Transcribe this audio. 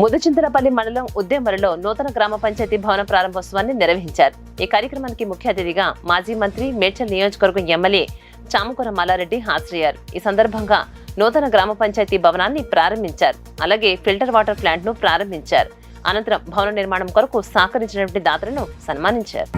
ముదచింతలపల్లి మండలం ఉద్యమరలో నూతన గ్రామ పంచాయతీ భవన ప్రారంభోత్సవాన్ని నిర్వహించారు. ఈ కార్యక్రమానికి ముఖ్య అతిథిగా మాజీ మంత్రి మేడ్చల్ నియోజకవర్గం ఎమ్మెల్యే చామకూర మల్లారెడ్డి హాజరయ్యారు. ఈ సందర్భంగా నూతన గ్రామ పంచాయతీ భవనాన్ని ప్రారంభించారు. అలాగే ఫిల్టర్ వాటర్ ప్లాంట్ను ప్రారంభించారు. అనంతరం భవన నిర్మాణం కొరకు సహకరించినటువంటి దాతలను సన్మానించారు.